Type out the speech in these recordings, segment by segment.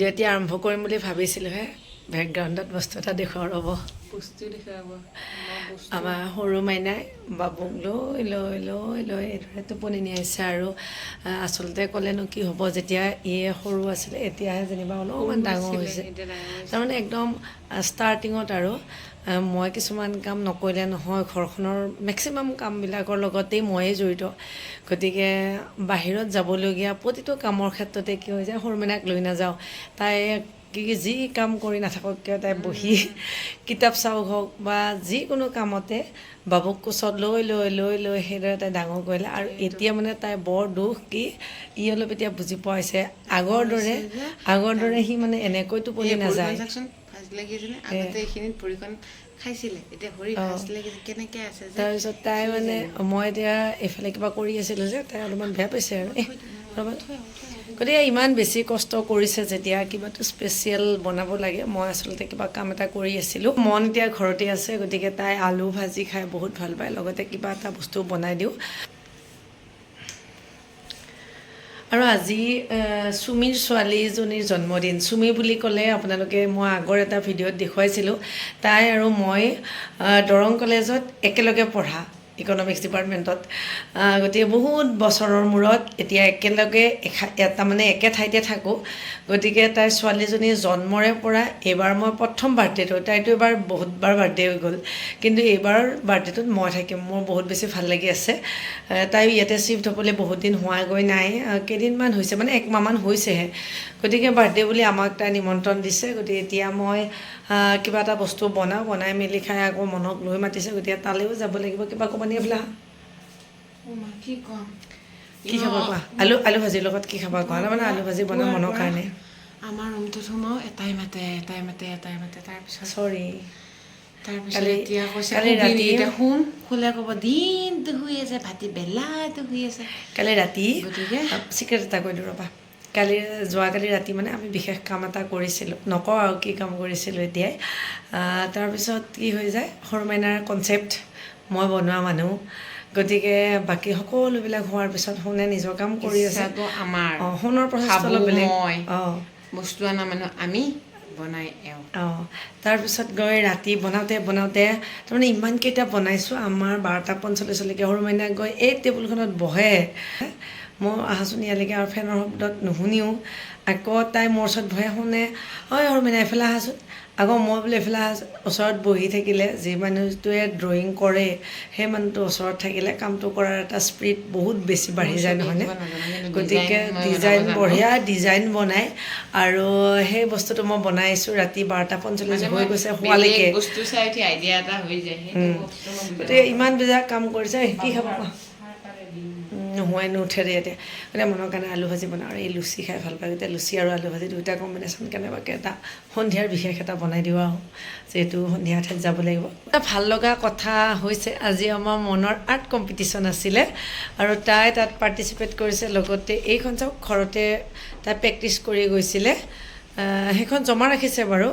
ভিডিঅ'টি আৰম্ভ কৰিম বুলি ভাবিছিলোঁহে। বেকগ্ৰাউণ্ডত বস্তু এটা দেখুৱাওঁ ৰ'ব। বস্তু দেখুৱাব। আমাৰ সৰু মাইনাই বাবুক লৈ লৈ লৈ লৈ এইদৰে টোপনি নিয়াইছে আৰু আচলতে ক'লেনো কি হ'ব যেতিয়া ই সৰু আছিলে এতিয়াহে যেনিবা অলপমান ডাঙৰ হৈছে। তাৰমানে একদম ষ্টাৰ্টিঙত আৰু মই কিছুমান কাম নকৰিলে নহয় ঘৰখনৰ মেক্সিমাম কামবিলাকৰ লগতেই ময়েই জড়িত। গতিকে বাহিৰত যাবলগীয়া প্ৰতিটো কামৰ ক্ষেত্ৰতে কি হৈ যায় সৰু মাইনাক লৈ নাযাওঁ। তাই কি কি যি কাম কৰি নাথাকক কিয় তাই বহি কিতাপ চাওক হওক বা যিকোনো কামতে বাবুক কোচত লৈ লৈ লৈ লৈ সেইদৰে তাই ডাঙৰ কৰিলে আৰু এতিয়া মানে তাই বৰ দুখ কি ই অলপ এতিয়া বুজি পোৱা হৈছে আগৰ দৰে আগৰ দৰে সি মানে এনেকৈ টোপনি এই নাযায় তাৰপিছত তাই মানে মই এতিয়া এইফালে কিবা কৰি আছিলোঁ যে তাই অলপমান বেয়া পাইছে আৰু অলপমান গতিকে ইমান বেছি কষ্ট কৰিছে যেতিয়া কিবাটো স্পেচিয়েল বনাব লাগে মই আচলতে কিবা কাম এটা কৰি আছিলোঁ। মন এতিয়া ঘৰতে আছে গতিকে তাই আলু ভাজি খাই বহুত ভাল পায় লগতে কিবা এটা বস্তু বনাই দিওঁ। আৰু আজি চুমিৰ ছোৱালীজনীৰ জন্মদিন। চুমি বুলি ক'লে আপোনালোকে মই আগৰ এটা ভিডিঅ'ত দেখুৱাইছিলোঁ। তাই আৰু মই দৰং কলেজত একেলগে পঢ়া। ইকনমিক্স ডিপাৰ্টমেণ্টত গতিকে বহুত বছৰৰ মূৰত এতিয়া একেলগে এখা- এটা মানে একে ঠাইতে থাকোঁ। গতিকে তাইৰ ছোৱালীজনীৰ জন্মৰে পৰা এইবাৰ মই প্ৰথম বাৰ্থডেটো তাইতো এইবাৰ বহুতবাৰ বাৰ্থডে হৈ গ'ল। কিন্তু এইবাৰ বাৰ্থডেটোত মই থাকিম, মোৰ বহুত বেছি ভালো লাগি আছে। তাইও ইয়াতে চিফ্ট হ'বলৈ বহুত দিন হোৱাগৈ নাই। কেইদিনমান হৈছে মানে এক মাহমান হৈছেহে। গতিকে বাৰ্থডে বুলি আমাক তাই নিমন্ত্ৰণ দিছে। গতিকে এতিয়া মই কিবা এটা বস্তু বনাওঁ, বনাই মেলি খাই আকৌ মনক লৈ মাতিছে। গতিকে তালৈও যাব লাগিব, কিবা ক'বানি মা, কি কম? কি খাবা কোৱা? আলু আলু ভাজিৰ লগত কি খাবা কোৱা? মানে আলু ভাজি বনাম মনৰ কাৰণে। আমাৰ ৰুমটোত সোমাও এটাই মাতে এটাই মাতে এটাই মাতে। তাৰপিছত চৰি। তাৰপিছত কালি- এতিয়া কৈছে কালি? শুম। শুলে ক'ব দিনটো শুই আছে ভাটি বেলাটো শুই আছে। কালি ৰাতি গতিকে চিক্ৰেট এটা কৈ দিওঁ ৰ'বা। কালি যোৱাকালি ৰাতি মানে আমি বিশেষ কাম এটা কৰিছিলোঁ নকওঁ আৰু কি কাম কৰিছিলোঁ এতিয়াই। তাৰপিছত কি হৈ যায় সৰু মাইনাৰ কনচেপ্ট মই বনোৱা মানুহ গতিকে বাকী সকলোবিলাক হোৱাৰ পিছত সোণে নিজৰ কাম কৰি আছে। আমাৰ অঁ সোণৰ প্ৰচেষ্টা অলপ বেলেগ। অঁ। বস্তু অনা মানুহ আমি বনাই এওঁ। অঁ তাৰপিছত গৈ ৰাতি বনাওঁতে বনাওঁতে তাৰমানে ইমানকেইটা বনাইছোঁ আমাৰ বাৰটা পঞ্চল্লিছলৈকে সৰু মাইনা গৈ এই টেবুলখনত বহে। মই আহাচোন ইয়ালৈকে আৰু ফেনৰ শব্দত নুশুনিও। আকৌ তাই মোৰ ওচৰত বহে শুনে ঐ সৰু মাইনা এইফালে আহাচোন আকৌ মই বোলে এইফালে আহাচোন ওচৰত বহি থাকিলে যি মানুহটোৱে ড্ৰয়িং কৰে সেই মানুহটো ওচৰত থাকিলে কামটো কৰাৰ এটা স্পীড বহুত বেছি বাঢ়ি যায় নহয়নে? গতিকে ডিজাইন। বঢ়িয়া ডিজাইন বনাই আৰু সেই বস্তুটো মই বনাইছোঁ ৰাতি বাৰটা পঞ্চল্লিছ হৈ গৈছে শোৱালৈকে। গতিকে ইমান বেজা কাম কৰিছে এই কি খাব নোহোৱাই নুঠে দে এতিয়া। গতিকে মনৰ কাৰণে আলু ভাজি বনাওঁ আৰু এই লুচি খাই ভাল পায় গতিকে লুচি আৰু আলু ভাজি দুয়োটা কম্বিনেশ্যন কেনেবাকৈ এটা সন্ধিয়াৰ বিশেষ এটা বনাই দিওঁ আৰু যিহেতু সন্ধিয়া ঠাইত যাব লাগিব। এটা ভাল লগা কথা হৈছে আজি আমাৰ মনৰ আৰ্ট কম্পিটিশ্যন আছিলে আৰু তাই তাত পাৰ্টিচিপেট কৰিছে লগতে এইখন চাওক ঘৰতে তাই প্ৰেক্টিচ কৰি গৈছিলে। সেইখন জমা ৰাখিছে বাৰু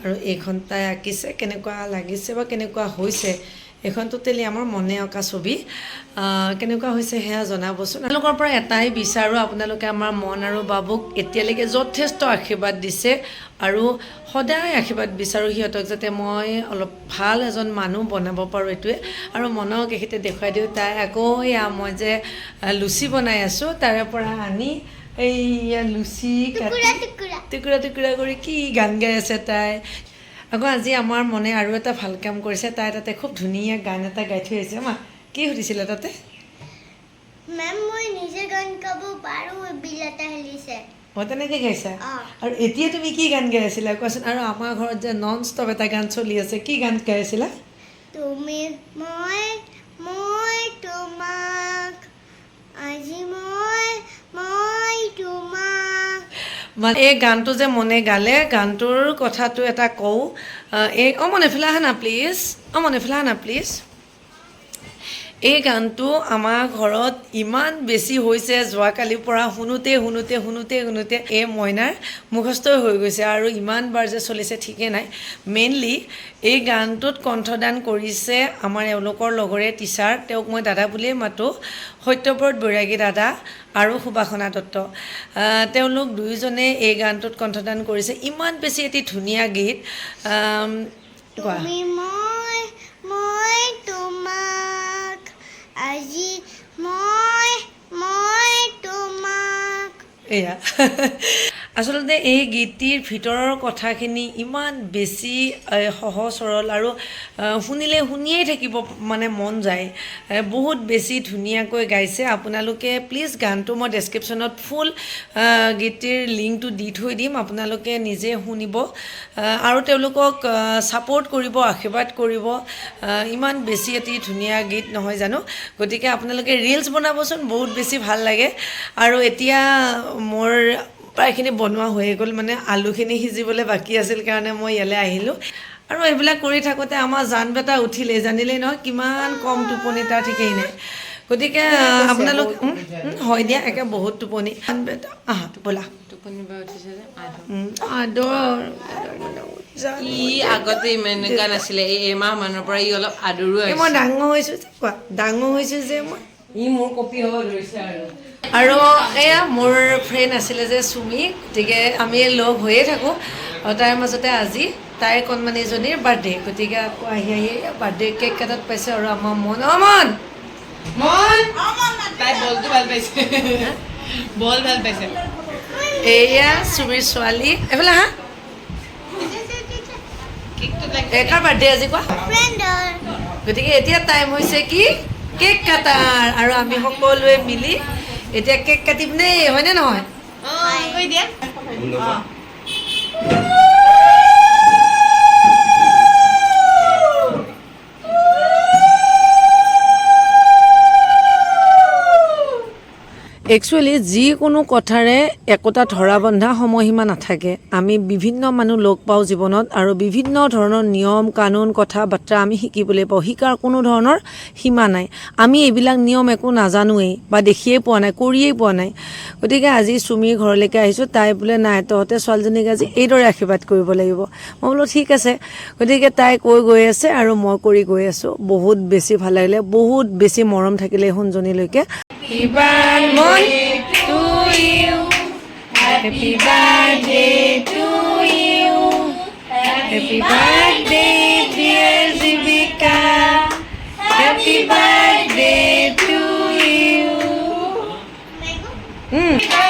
আৰু এইখন তাই আঁকিছে কেনেকুৱা লাগিছে বা কেনেকুৱা হৈছে এইখন টোটেলি আমাৰ মনে অঁকা ছবি। কেনেকুৱা হৈছে সেয়া জনাবচোন আপোনালোকৰ পৰা এটাই বিচাৰোঁ আপোনালোকে আমাৰ মন আৰু বাবুক এতিয়ালৈকে যথেষ্ট আশীৰ্বাদ দিছে আৰু সদায় আশীৰ্বাদ বিচাৰোঁ সিহঁতক যাতে মই অলপ ভালো এজন মানুহ বনাব পাৰোঁ এইটোৱে। আৰু মনক এইখিতে দেখুৱাই দিওঁ তাই আকৌ এয়া মই যে লুচি বনাই আছোঁ তাৰে পৰা আনি এইয়া লুচি টুকুৰা টুকুৰা কৰি কি গান গাই আছে তাই। আকৌ আজি আমাৰ মনে আৰু এটা ভালো কাম কৰিছে তাই তাতে খুব ধুনীয়া গান এটা গাই থৈ আহিছে। মা কি সুধিছিলে তাতে? মেম মই নিজে গান গাব পাৰোঁ বিলতে হেলিছে। মই তেনেকৈ গাইছা? আৰু এতিয়া তুমি কি গান গাই আছিলা? কোৱাচোন আৰু আমাৰ ঘৰত যে নন ষ্টপ এটা গান চলি আছে কি গান গাই আছিলা? তুমি মই মই তোমাক আজি মই মই এই গানটো যে মনে গালে, গানটোৰ কথাটো এটা কওঁ। এই অ মনে ফেলা আহা প্লিজ অ মনে ফেলা আহা প্লিজ এই গানটো আমাৰ ঘৰত ইমান বেছি হৈছে যোৱাকালিৰ পৰা শুনোতে শুনোতে শুনোতে শুনোতে এই মইনাৰ মুখস্থই হৈ গৈছে আৰু ইমান বাৰ যে চলিছে ঠিকেই নাই। মেইনলি এই গানটোত কণ্ঠদান কৰিছে আমাৰ এওঁলোকৰ লগৰে টিচাৰ তেওঁক মই দাদা বুলিয়েই মাতোঁ সত্যব্ৰত বৈৰাগী দাদা আৰু সুবাসনা দত্ত। তেওঁলোক দুয়োজনে এই গানটোত কণ্ঠদান কৰিছে। ইমান বেছি এটি ধুনীয়া গীত। কোৱা। Yeah. আচলতে এই গীতটিৰ ভিতৰৰ কথাখিনি ইমান বেছি সহজ সৰল আৰু শুনিলে শুনিয়েই থাকিব মানে মন যায়। বহুত বেছি ধুনীয়াকৈ গাইছে। আপোনালোকে প্লিজ গানটো মই ডেছক্ৰিপশ্যনত ফুল গীতটিৰ লিংকটো দি থৈ দিম। আপোনালোকে নিজে শুনিব। আৰু তেওঁলোকক ছাপৰ্ট কৰিব আশীৰ্বাদ কৰিব। ইমান বেছি এটি ধুনীয়া গীত নহয় জানো? গতিকে আপোনালোকে ৰিলচ বনাবচোন বহুত বেছি ভাল লাগে। আৰু এতিয়া মোৰ প্ৰায়খিনি বনোৱা হৈয়ে গ'ল মানে আলুখিনি সিজিবলৈ বাকী আছিল কাৰণে মই ইয়ালৈ আহিলোঁ। আৰু এইবিলাক কৰি থাকোঁতে আমাৰ জান বেটা উঠিলেই জানিলেই নহয় কিমান কম টোপনি তাৰ ঠিকেই নাই। গতিকে আপোনালোক হয় দিয়া একে বহুত টোপনি। জান বেটা আহা ব'লা। আদৰ। আগতে ইমান এই এমাহ মানৰ পৰা ই অলপ আদৰো মই ডাঙৰ হৈছোঁ যে কোৱা ডাঙৰ হৈছোঁ যে মই। ই মোৰ কপি আৰু। আৰু এয়া মোৰ ফ্ৰেণ্ড আছিলে যে চুমি গতিকে আমি লগ হৈয়ে থাকোঁ। আৰু তাৰ মাজতে আজি তাইৰ কণমানিজনীৰ বাৰ্থডে গতিকে আকৌ আহি আহি বাৰ্থডে কেক এটাত পাইছে আৰু আমাৰ মন। অমন মন! তাই বলটো ভালো পাইছে। বল ভালো পাইছে। এয়া চুমিৰ ছোৱালী। এইফালে হা কেকটো কাৰ বাৰ্থডে আজি কোৱা? গতিকে এতিয়া টাইম হৈছে কি? কেক কাটাৰ আৰু আমি সকলোৱে মিলি এতিয়া কেক কাটিম দেই হয়নে নহয়? একচুৱেলি যিকোনো কথাৰে একোটা ধৰা বন্ধা সময়সীমা নাথাকে। আমি বিভিন্ন মানুহ লগ পাওঁ জীৱনত আৰু বিভিন্ন ধৰণৰ নিয়ম কানুন কথা বাৰ্তা আমি শিকিবলৈ পাওঁ। শিকাৰ কোনো ধৰণৰ সীমা নাই। আমি এইবিলাক নিয়ম একো নাজানোৱেই বা দেখিয়ে পোৱা নাই কৰিয়েই পোৱা নাই। গতিকে আজি চুমিৰ ঘৰলৈকে আহিছোঁ। তাই বোলে নাই তহঁতে ছোৱালীজনীক আজি এইদৰে আশীৰ্বাদ কৰিব লাগিব। মই বোলো ঠিক আছে। গতিকে তাই কৈ গৈ আছে আৰু মই কৰি গৈ আছোঁ। বহুত বেছি ভাল লাগিলে বহুত বেছি মৰম থাকিলে সোণজনীলৈকে। Happy birthday to you. Happy birthday to you. Happy birthday, dear Zivika. Happy birthday to you. Mm.